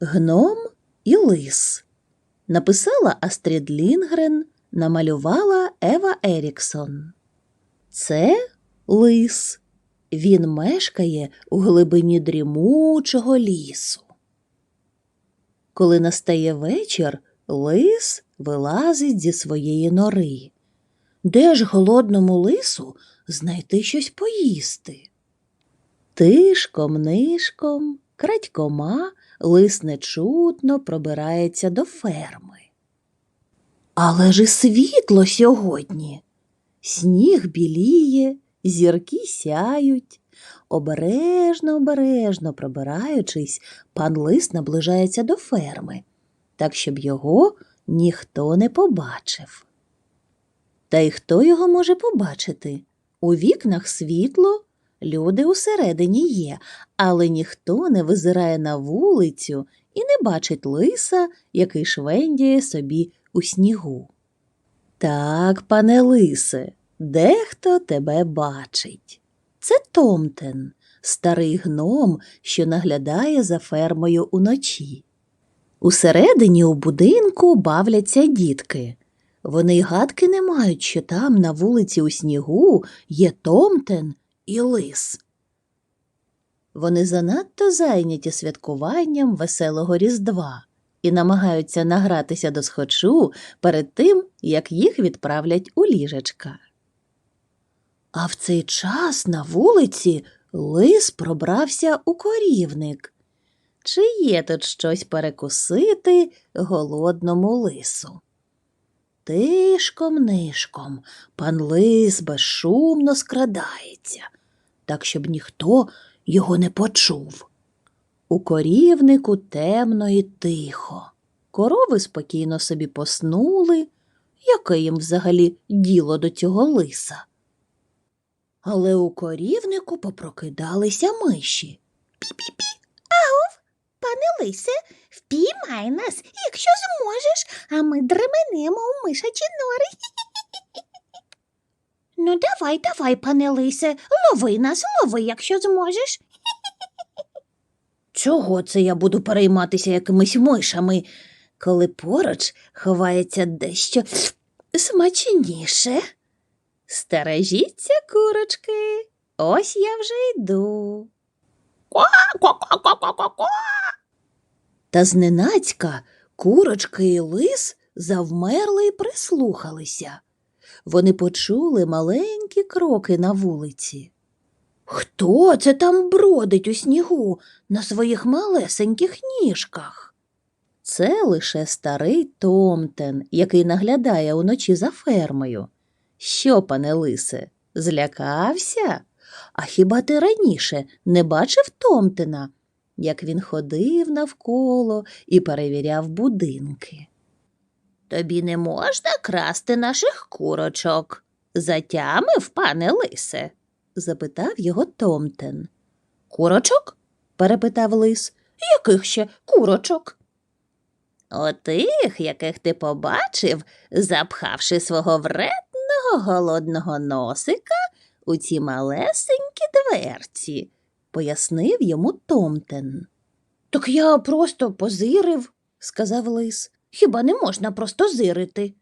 Гном і лис. Написала Астрід Лінгрен, намалювала Ева Еріксон. Це лис. Він мешкає у глибині дрімучого лісу. Коли настає вечір, лис вилазить зі своєї нори. Де ж голодному лису знайти щось поїсти? Тишком нишком, крадькома, лис нечутно пробирається до ферми. Але ж і світло сьогодні. Сніг біліє, зірки сяють. Обережно, обережно пробираючись, пан лис наближається до ферми, так щоб його ніхто не побачив. Та й хто його може побачити? У вікнах світло, люди усередині є, але ніхто не визирає на вулицю і не бачить лиса, який швендяє собі у снігу. Так, пане лисе, дехто тебе бачить. Це Томтен, старий гном, що наглядає за фермою уночі. Усередині у будинку бавляться дітки. Вони й гадки не мають, що там на вулиці у снігу є Томтен і лис. Вони занадто зайняті святкуванням веселого Різдва і намагаються награтися до схочу перед тим, як їх відправлять у ліжечка. А в цей час на вулиці лис пробрався у корівник. Чи є тут щось перекусити голодному лису? Тишком нишком пан лис безшумно скрадається, так щоб ніхто його не почув. У корівнику темно і тихо. Корови спокійно собі поснули. Яке їм взагалі діло до цього лиса? Але у корівнику попрокидалися миші. Пане лисе, впіймай нас, якщо зможеш, а ми дременемо у мишачі нори. Ну, давай, давай, пане лисе, лови нас, лови, якщо зможеш. Чого це я буду перейматися якимись мишами, коли поруч ховається дещо смачніше? Стережіться, курочки, ось я вже йду. Ко-ко-ко-ко-ко-ко. Та зненацька курочки і лис завмерли і прислухалися. Вони почули маленькі кроки на вулиці. Хто це там бродить у снігу на своїх малесеньких ніжках? Це лише старий Томтен, який наглядає уночі за фермою. Що, пане лисе, злякався? А хіба ти раніше не бачив Томтена, як він ходив навколо і перевіряв будинки? Тобі не можна красти наших курочок. Затямив, пане лисе? запитав його Томтен. Курочок? перепитав лис. Яких ще курочок? Отих, яких ти побачив, запхавши свого вредного голодного носика у ці малесенькі дверці, пояснив йому Томтен. Так я просто позирив, сказав лис. Хіба не можна просто зирити?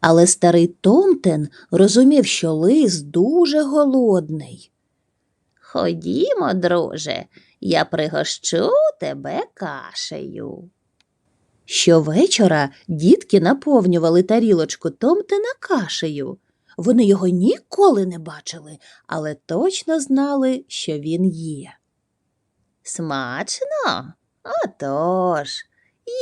Але старий Томтен розумів, що лис дуже голодний. Ходімо, друже, я пригощу тебе кашею. Щовечора дітки наповнювали тарілочку Томтена кашею. Вони його ніколи не бачили, але точно знали, що він є. Смачно? Отож,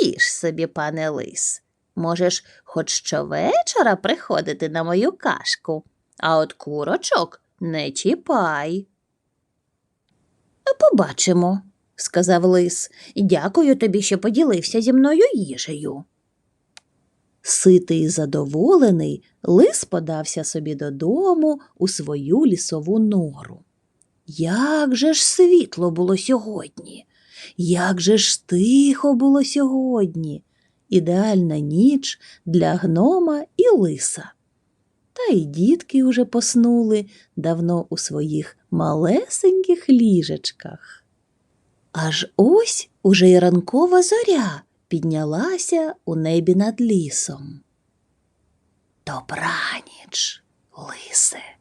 їж собі, пане лис. Можеш хоч щовечора приходити на мою кашку, а от курочок не чіпай. Побачимо, сказав лис. Дякую тобі, що поділився зі мною їжею. Ситий і задоволений, лис подався собі додому у свою лісову нору. Як же ж світло було сьогодні, як же ж тихо було сьогодні, ідеальна ніч для гнома і лиса. Та й дітки уже поснули давно у своїх малесеньких ліжечках. Аж ось уже й ранкова зоря піднялася у небі над лісом. Добраніч, лисе.